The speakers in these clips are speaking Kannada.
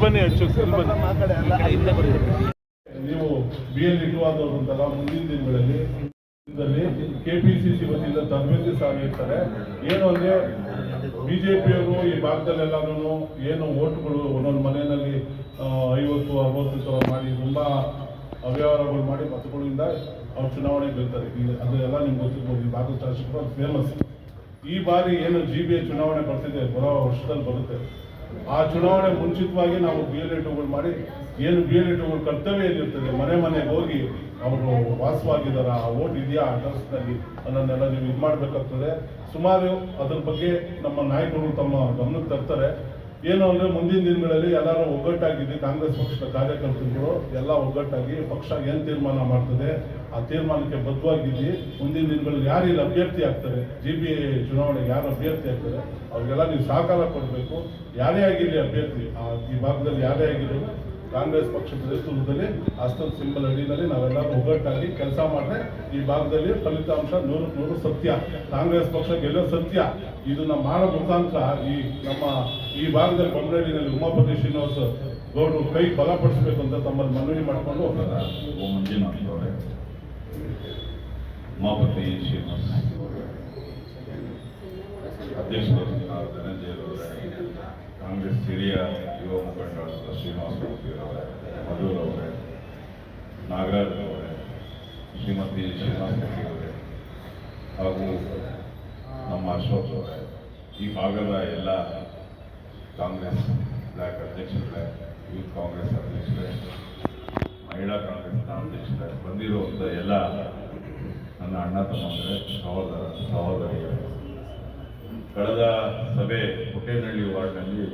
ಬನ್ನಿ ಅಶೋಕ್ ಇಲ್ಲಿ ಬನ್ನಿ ನೀವು ಬಿ ಎಲ್ ಇಟ್ಟುವಾದವರು ಅಂತಲ್ಲ ಮುಂದಿನ ದಿನಗಳಲ್ಲಿ ಕೆಪಿಸಿಸಿ ವತಿಯಿಂದ ತರಬೇತಿ ಸಾಗಿರ್ತಾರೆ ಏನು ಅಂದ್ರೆ ಬಿಜೆಪಿಯವರು ಈ ಭಾಗದಲ್ಲೆಲ್ಲರೂ ಏನು ಓಟ್ಗಳು ಒಂದೊಂದು ಮನೆಯಲ್ಲಿ ಐವತ್ತು ಅರವತ್ತು ಸಾವಿರ ಮಾಡಿ ತುಂಬಾ ಅವ್ಯವಹಾರಗಳು ಮಾಡಿ ಮತಗಳಿಂದ ಅವ್ರು ಚುನಾವಣೆ ಗೆಲ್ತಾರೆ. ಈಗ ಎಲ್ಲ ನಿಮ್ಗೆ ಗೊತ್ತಿರ್ಬೋದು, ಈ ಭಾಗದ ಶಾಸಕರು ಫೇಮಸ್ ಈ ಬಾರಿ ಏನು ಜಿ ಬಿ ಎ ಚುನಾವಣೆ ಬರ್ತಿದೆ, ಬರೋ ವರ್ಷದಲ್ಲಿ ಬರುತ್ತೆ. ಆ ಚುನಾವಣೆ ಮುಂಚಿತವಾಗಿ ನಾವು ಬಿ ಎಲ್ ಎಟುಗಳು ಮಾಡಿ, ಏನು ಬಿ ಎಲ್ ಎಟುಗಳು ಕರ್ತವ್ಯ ಏನಿರ್ತದೆ, ಮನೆ ಮನೆಗೆ ಹೋಗಿ ಅವರು ವಾಸವಾಗಿದ್ದಾರ, ಆ ಓಟ್ ಇದೆಯಾ ಅಡ್ರೆಸ್ನಲ್ಲಿ ಅನ್ನೋನ್ನೆಲ್ಲ ನೀವು ಇದು ಮಾಡಬೇಕಾಗ್ತದೆ ಸುಮಾರು ಅದ್ರ ಬಗ್ಗೆ ನಮ್ಮ ನಾಯಕರು ತಮ್ಮ ಗಮನಕ್ಕೆ ತರ್ತಾರೆ. ಏನು ಅಂದ್ರೆ ಮುಂದಿನ ದಿನಗಳಲ್ಲಿ ಎಲ್ಲರೂ ಒಗ್ಗಟ್ಟಾಗಿದ್ದು ಕಾಂಗ್ರೆಸ್ ಪಕ್ಷದ ಕಾರ್ಯಕರ್ತರು ಎಲ್ಲ ಒಗ್ಗಟ್ಟಾಗಿ ಪಕ್ಷ ಏನು ತೀರ್ಮಾನ ಮಾಡ್ತದೆ, ಆ ತೀರ್ಮಾನಕ್ಕೆ ಬದ್ಧವಾಗಿದ್ದು. ಮುಂದಿನ ದಿನಗಳಲ್ಲಿ ಯಾರು ಅಭ್ಯರ್ಥಿ ಆಗ್ತಾರೆ ಜಿ ಬಿ ಚುನಾವಣೆಗೆ ಯಾರು ಅಭ್ಯರ್ಥಿ ಆಗ್ತಾರೆ, ಅವ್ರಿಗೆಲ್ಲ ನೀವು ಸಹಕಾರ ಕೊಡಬೇಕು. ಯಾರೇ ಆಗಿರಲಿ ಅಭ್ಯರ್ಥಿ ಈ ಭಾಗದಲ್ಲಿ ಯಾರೇ ಆಗಿರಲಿ ಕಾಂಗ್ರೆಸ್ ಪಕ್ಷದ ನೇತೃತ್ವದಲ್ಲಿ ಅಷ್ಟೊಂದು ಸಿಂಬಲ್ ಅಡಿನಲ್ಲಿ ನಾವೆಲ್ಲರೂ ಒಗ್ಗಟ್ಟಾಗಿ ಕೆಲಸ ಮಾಡಿದ್ರೆ ಈ ಭಾಗದಲ್ಲಿ ಫಲಿತಾಂಶ ನೂರು ನೂರು ಸತ್ಯ. ಕಾಂಗ್ರೆಸ್ ಪಕ್ಷ ಗೆಲ್ಲೋ ಸತ್ಯ. ಇದನ್ನ ಮಾಡೋ ಮುಖಾಂತರ ಈ ನಮ್ಮ ಈ ಭಾಗದಲ್ಲಿ ಬೊಮ್ಮನಹಳ್ಳಿನಲ್ಲಿ ಉಮಾಪತಿ ಶ್ರೀನಿವಾಸ ಗೌಡರು ಕೈ ಬಲಪಡಿಸಬೇಕು ಅಂತ ತಮ್ಮಲ್ಲಿ ಮನವಿ ಮಾಡಿಕೊಂಡು ಹೋಗ್ತಾರೆ. ಉಮಾಪತಿ ಶ್ರೀನಿವಾಸ. ಅಧ್ಯಕ್ಷರು ಕಾಂಗ್ರೆಸ್ ಹಿರಿಯ ಯುವ ಮುಖಂಡರಾದ ಶ್ರೀನಿವಾಸ ಮೂರ್ತಿ ಅವರೇ, ಮಧುರ್ ಅವರೇ, ನಾಗರಾಜ್ ಅವರೇ, ಶ್ರೀಮತಿ ಶ್ರೀನಿವಾಸ ಮೂರ್ತಿಯವರೇ ಹಾಗೂ ನಮ್ಮ ಅಶೋಕ್ ಅವರೇ, ಈ ಭಾಗದ ಎಲ್ಲ ಕಾಂಗ್ರೆಸ್ ಬ್ಲಾಕ್ ಅಧ್ಯಕ್ಷರೇ ಯೂತ್ ಕಾಂಗ್ರೆಸ್ ಅಧ್ಯಕ್ಷರೇ, ಮಹಿಳಾ ಕಾಂಗ್ರೆಸ್ನ ಅಧ್ಯಕ್ಷರೇ ಬಂದಿರುವಂಥ ಎಲ್ಲ ನನ್ನ ಅಣ್ಣ, ತಮ್ಮಂದರೆ, ಸಹೋದರ, ಸಹೋದರಿಯರು. ಕಳೆದ ಸಭೆ ಪುಟ್ಟೇನಹಳ್ಳಿ ವಾರ್ಡ್ನಲ್ಲಿ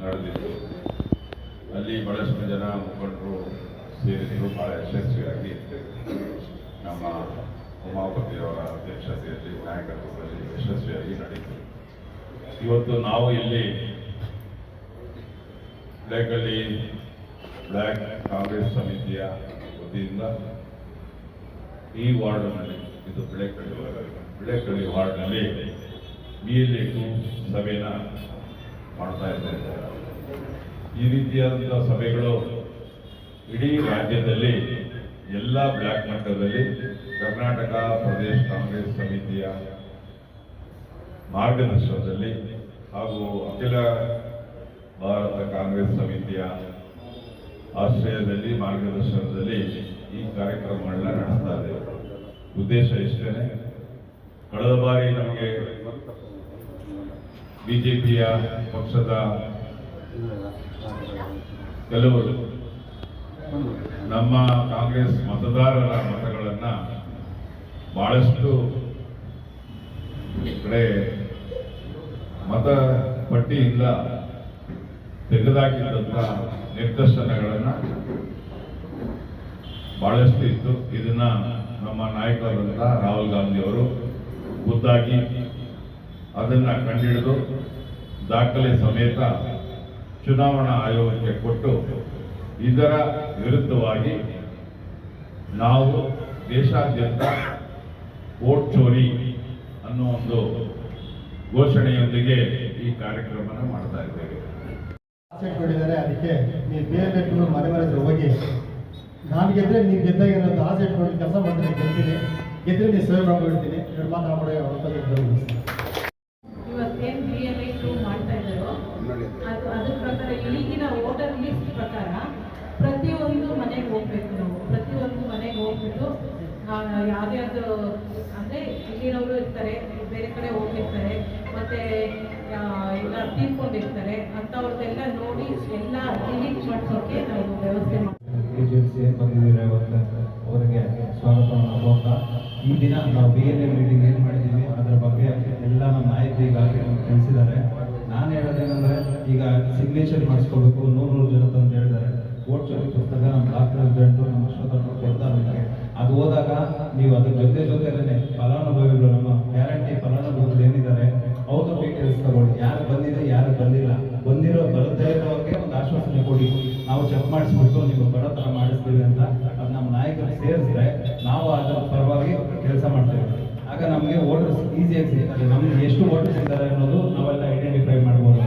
ನಡೆದಿತ್ತು. ಅಲ್ಲಿ ಬಹಳಷ್ಟು ಜನ ಮುಖಂಡರು ಸೇರಿದ್ರು ಬಹಳ ಯಶಸ್ವಿಯಾಗಿ ನಮ್ಮ ಉಮಾಪತಿಯವರ ಅಧ್ಯಕ್ಷತೆಯಲ್ಲಿ, ನಾಯಕತ್ವದಲ್ಲಿ ಯಶಸ್ವಿಯಾಗಿ ನಡೆಯಿತು. ಇವತ್ತು ನಾವು ಇಲ್ಲಿ ಬ್ಲ್ಯಾಕಲ್ಲಿ ಬ್ಲ್ಯಾಕ್ ಕಾಂಗ್ರೆಸ್ ಸಮಿತಿಯ ವತಿಯಿಂದ ಈ ವಾರ್ಡ್ನಲ್ಲಿ, ಇದು ಬಿಳೆಕಳ್ಳಿ ಬಿಳೆಕಳ್ಳಿ ವಾರ್ಡ್ನಲ್ಲಿ ಬಿ ಎಲ್ ಎ ಟು ಸಭೆನ ಮಾಡ್ತಾ ಇದ್ದಾರೆ. ಈ ರೀತಿಯಾದಂಥ ಸಭೆಗಳು ಇಡೀ ರಾಜ್ಯದಲ್ಲಿ ಎಲ್ಲ ಬ್ಲಾಕ್ ಮಟ್ಟದಲ್ಲಿ ಕರ್ನಾಟಕ ಪ್ರದೇಶ ಕಾಂಗ್ರೆಸ್ ಸಮಿತಿಯ ಮಾರ್ಗದರ್ಶನದಲ್ಲಿ ಹಾಗೂ ಅಖಿಲ ಭಾರತ ಕಾಂಗ್ರೆಸ್ ಸಮಿತಿಯ ಆಶ್ರಯದಲ್ಲಿ, ಮಾರ್ಗದರ್ಶನದಲ್ಲಿ ಈ ಕಾರ್ಯಕ್ರಮಗಳನ್ನ ನಡೆಸ್ತಾ ಇದೆ ಉದ್ದೇಶ ಇಷ್ಟೇನೆ. ಕಳೆದ ಬಾರಿ ನಮಗೆ ಬಿಜೆಪಿಯ ಪಕ್ಷದ ಕೆಲವರು ನಮ್ಮ ಕಾಂಗ್ರೆಸ್ ಮತದಾರರ ಮತಗಳನ್ನು ಬಹಳಷ್ಟು ಕಡೆ ಮತ ಪಟ್ಟಿಯಿಂದ ತೆಗೆದಾಕಿದ್ದಂಥ ನಿದರ್ಶನಗಳನ್ನು ಬಹಳಷ್ಟು ಇತ್ತು. ಇದನ್ನು ನಮ್ಮ ನಾಯಕರಾದಂಥ ರಾಹುಲ್ ಗಾಂಧಿಯವರು ಖುದ್ದಾಗಿ ಅದನ್ನ ಕಂಡಿಡಿದು ದಾಖಲೆ ಸಮೇತ ಚುನಾವಣಾ ಆಯೋಗಕ್ಕೆ ಕೊಟ್ಟು ಇದರ ವಿರುದ್ಧವಾಗಿ ನಾವು ದೇಶಾದ್ಯಂತ ವೋಟ್ ಚೋರಿ ಅನ್ನೋ ಒಂದು ಘೋಷಣೆಯೊಂದಿಗೆ ಈ ಕಾರ್ಯಕ್ರಮವನ್ನು ಮಾಡ್ತಾ ಇದ್ದೇವೆ. ಕೊಟ್ಟಿದ್ದಾರೆ. ಅದಕ್ಕೆ ನೀವು ಬೇರೆ ಮನೆ ಮನೆ ಹೋಗಿ, ನಾನು ಗೆದ್ರೆ ನೀವು ಗೆದ್ದಾಗ ಆಸೆ ಇಟ್ಕೊಂಡು ಕೆಲಸ ಮಾಡ್ತೀನಿ ಗೆಲ್ತೀನಿ ಗೆದ್ರೆ ನೀವು ಸೇವೆ ಮಾಡ್ಕೊಳ್ತೀನಿ. ಎರಡು ಮಾತಾಡೋ ಇವತ್ತೇನು ಬಿ ಎಲ್ ಐ ಟು ಮಾಡ್ತಾ ಇದ್ದಾರೋ ಅದು ಅದ್ರ ಪ್ರಕಾರ ಈಗಿನ ವೋಟರ್ ಲಿಸ್ಟ್ ಪ್ರಕಾರ ಪ್ರತಿಯೊಂದು ಮನೆಗೆ ಹೋಗ್ಬೇಕು ನಾವು ಪ್ರತಿಯೊಂದು ಮನೆಗೆ ಹೋಗ್ಬಿಟ್ಟು ಅದು ಅಂದ್ರೆ ಇಲ್ಲಿನವರು ಇರ್ತಾರೆ, ಬೇರೆ ಕಡೆ ಹೋಗಿರ್ತಾರೆ ಮತ್ತೆ ಎಲ್ಲ ತೀರ್ಕೊಂಡಿರ್ತಾರೆ ಅಂಥವ್ರದ್ದೆಲ್ಲ ನೋಡಿ ಎಲ್ಲ ಡಿಲೀಟ್ ಮಾಡಿಸೋಕ್ಕೆ ನಾವು ವ್ಯವಸ್ಥೆ ಮಾಡ್ತೀವಿ ಅವರಿಗೆ ಸ್ವಾಗತವನ್ನು ಕೋರ್ತಾ ಈ ದಿನ ನಾವು ಬಿ ಎಲ್ ಎ ಮೀಟಿಂಗ್ ಏನು ಮಾಡಿದ್ದೀವಿ, ಅದರ ಬಗ್ಗೆ ಎಲ್ಲ ನಮ್ಮ ಮಾಹಿತಿ ಈಗಾಗಲೇ ನಮ್ಗೆ ತಿಳಿಸಿದ್ದಾರೆ. ನಾನು ಹೇಳೋದೇನೆಂದರೆ, ಈಗ ಸಿಗ್ನೇಚರ್ ಮಾಡಿಸ್ಕೋಬೇಕು ನೂರು ನೂರು ಜನ ಅಂತ ಹೇಳಿದ್ದಾರೆ. ಓಟ್ ಚೋರಿ ಪುಸ್ತಕ ನಮ್ಮ ತಗೊಳ್ಳಿ ಯಾರು ಬಂದಿದೆ, ಯಾರು ಬಂದಿಲ್ಲ. ಬಂದಿರೋ ಬರುತ್ತೆ ಇರೋರಿಗೆ ಒಂದು ಆಶ್ವಾಸನೆ ಕೊಡಿ. ನಾವು ಚೆಕ್ ಮಾಡಿಸ್ಬಿಟ್ಟು ನೀವು ಬರೋ ಥರ ಮಾಡಿಸ್ತೀವಿ ಅಂತ ಅದು ನಮ್ಮ ನಾಯಕರು ಸೇರಿಸಿದ್ರೆ ನಾವು ಅದರ ಪರವಾಗಿ ಕೆಲಸ ಮಾಡ್ತೇವೆ. ಆಗ ನಮಗೆ ವೋಟರ್ಸ್ ಈಸಿಯಾಗಿ ಸಿಗ್ತದೆ ನಮ್ಗೆ ಎಷ್ಟು ವೋಟರ್ಸ್ ಇದ್ದಾರೆ ಅನ್ನೋದು ನಾವೆಲ್ಲ ಐಡೆಂಟಿಫೈ ಮಾಡ್ಬೋದು.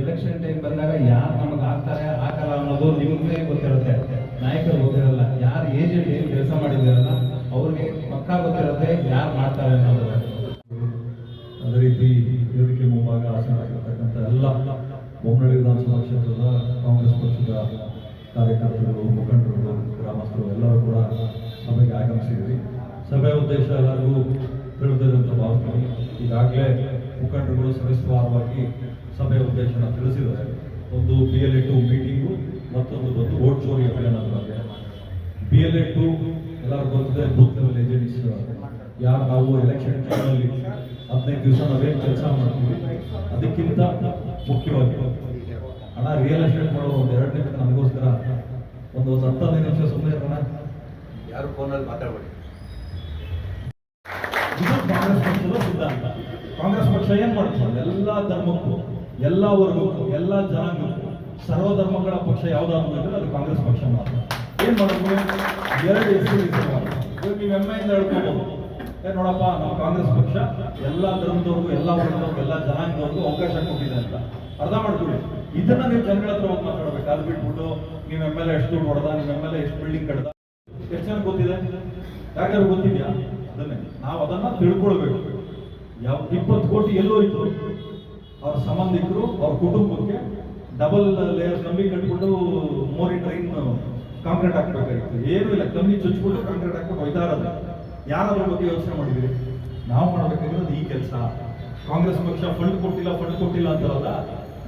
ಎಲೆಕ್ಷನ್ ಟೈಮ್ ಬಂದಾಗ ಯಾರು ನಮಗೆ ಆಗ್ತಾರೆ ಹಾಕಲ್ಲ ಅನ್ನೋದು ನಿಮಗೆ ಗೊತ್ತಿರುತ್ತೆ. ನಾಯಕರು ಗೊತ್ತಿರಲ್ಲ. ಯಾರು ಏಜೆಂಟ್ ಏನು ಕೆಲಸ ಮಾಡಿದಾರಲ್ಲ ಅವ್ರಿಗೆ ಪಕ್ಕ ಗೊತ್ತಿರುತ್ತೆ ಯಾರು ಮಾಡ್ತಾರೆ ಅನ್ನೋದು. ಕಾರ್ಯಕರ್ತರು ಮುಖಂಡರು ಗ್ರಾಮಸ್ಥರು ಎಲ್ಲರೂ ಕೂಡ ಸಭೆಗೆ ಆಗಮಿಸಿದ್ವಿ. ಸಭೆ ಉದ್ದೇಶ ಎಲ್ಲರಿಗೂ ತಿಳಿದಿದೆ ಅಂತ ಭಾವಿಸ್ತೀನಿ ಈಗಾಗಲೇ ಮುಖಂಡರುಗಳು ಸವಿಸ್ತಾರವಾಗಿ ಸಭೆಯ ಉದ್ದೇಶನ ತಿಳಿಸಿದ್ದಾರೆ. ಒಂದು B L A two meeting ಮತ್ತೊಂದು ಬಂದು ವೋಟ್ ಚೋರಿ ಅಭಿಯಾನದ ಬಗ್ಗೆ ಬಿ ಎಲ್ ಎ ಟು ಎಲ್ಲರೂ ಗೊತ್ತಿದೆ ಬೂತ್ ಲೆವೆಲ್ ಏಜೆಂಟ್ಸ್ ಯಾರು ನಾವು ಎಲೆಕ್ಷನ್ ಟೈಮಲ್ಲಿ ಹದಿನೈದು ದಿವಸ ನಾವೇನು ಕೆಲಸ ಮಾಡ್ತೀವಿ, ಅದಕ್ಕಿಂತ ಮುಖ್ಯವಾಗಿ ರಿಯಲ್ ಎಸ್ಟೇಟ್ ಮಾಡೋ ಒಂದು ಎರಡು ನಿಮಿಷ ನಮಗೋಸ್ಕರ. ಒಂದು ಒಂದು ಹತ್ತು ಹದಿನೈದು ನಿಮಿಷ ಸುಮ್ಮನೆ ಇರೋಣ. ಯಾರು ಫೋನಲ್ಲಿ ಮಾತಾಡಬೇಡಿ. ಇದು ಕಾಂಗ್ರೆಸ್ ಪಕ್ಷದ ಸಿದ್ಧಾಂತ. ಕಾಂಗ್ರೆಸ್ ಪಕ್ಷ ಏನ್ ಮಾಡ್ತಾರೆ ಎಲ್ಲ ಧರ್ಮಕ್ಕೂ ಎಲ್ಲ ವರ್ಗಕ್ಕೂ ಎಲ್ಲ ಜನಾಂಗಕ್ಕೂ ಸರ್ವ ಧರ್ಮಗಳ ಪಕ್ಷ ಯಾವ್ದಾದ್ರು ಅಂದ್ರೆ ಅದು ಕಾಂಗ್ರೆಸ್ ಪಕ್ಷ ಮಾತ್ರ. ಏನ್ ಮಾಡೋದು ಎರಡು ಹೆಸರು ಇವಾಗ ನೀವು ಹೆಮ್ಮೆಯಿಂದ ಹೇಳ್ಕೋಬಹುದು ಏ ನೋಡಪ್ಪ ನಾವು ಕಾಂಗ್ರೆಸ್ ಪಕ್ಷ ಎಲ್ಲ ಧರ್ಮದವ್ರಿಗೂ ಎಲ್ಲ ವರ್ಗದವ್ರಿಗೂ ಎಲ್ಲ ಜನಾಂಗದವ್ರಿಗೂ ಅವಕಾಶ ಕೊಟ್ಟಿದೆ ಅಂತ. ಅರ್ಥ ಮಾಡ್ಕೊಳ್ಳಿ ಇದನ್ನ ನೀವು ಜನಗಳ ಹತ್ರ ಹೋಗಿ ಮಾತಾಡ್ಬೇಕು. ಅದು ಬಿಟ್ಬಿಟ್ಟು ನಿಮ್ಮ ಎಂ ಎಲ್ ಎ ಎಷ್ಟು ದುಡ್ಡು ಹೊಡೆದ ನಿಮ್ಮ ಎಂ ಎಲ್ ಎಷ್ಟು ಬಿಲ್ಡಿಂಗ್ ಕಡ್ದ ಎಷ್ಟು ಜನ ಗೊತ್ತಿದೆ? ಯಾಕಂದ್ರೆ ಗೊತ್ತಿದ್ಯಾ? ಅದನ್ನೇ. ನಾವು ಅದನ್ನ ತಿಳ್ಕೊಳ್ಬೇಕು. ಯಾವ ಇಪ್ಪತ್ತು ಕೋಟಿ ಎಲ್ಲೋಯ್ತು? ಅವ್ರ ಸಂಬಂಧಿಕರು, ಅವ್ರ ಕುಟುಂಬಕ್ಕೆ ಡಬಲ್ ಲೇಯರ್ ಕಮ್ಮಿ ಕಟ್ಬಿಟ್ಟು ಮೋರಿ ಟ್ರೈನ್ ಕಾಂಕ್ರೀಟ್ ಹಾಕ್ಬೇಕಾಗಿತ್ತು. ಏನು ಇಲ್ಲ. ಕಮ್ಮಿ ಚುಚ್ಬಿಟ್ಟು ಕಾಂಕ್ರೀಟ್ ಹಾಕ್ಬಿಟ್ಟು ಇರೋದು. ಯಾರಾದ್ರ ಬಗ್ಗೆ ಯೋಚನೆ ಮಾಡಿದ್ರಿ ನಾವು ಮಾಡ್ಬೇಕಾಗಿರೋದು ಈ ಕೆಲಸ. ಕಾಂಗ್ರೆಸ್ ಪಕ್ಷ ಫಂಡ್ ಕೊಟ್ಟಿಲ್ಲ ಫಂಡ್ ಕೊಟ್ಟಿಲ್ಲ ಅಂತಾರಲ್ಲ?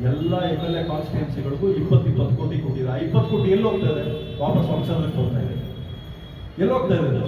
ಎಲ್ಲ ಎಂ ಎಲ್ ಎ ಕಾನ್ಸ್ಟಿಟ್ಯೂನ್ಸಿಗಳಿಗೂ ಇಪ್ಪತ್ತು ಇಪ್ಪತ್ತು ಕೋಟಿ ಕೊಟ್ಟಿದೆ. ಆ ಇಪ್ಪತ್ತು ಕೋಟಿ ಎಲ್ಲಿ ಹೋಗ್ತಾ ಇದೆ? ವಾಪಸ್ ವಂಶಕ್ಕೆ ಹೋಗ್ತಾ ಇದೆ. ಎಲ್ಲಿ ಹೋಗ್ತಾ ಇದೆ ಅದು?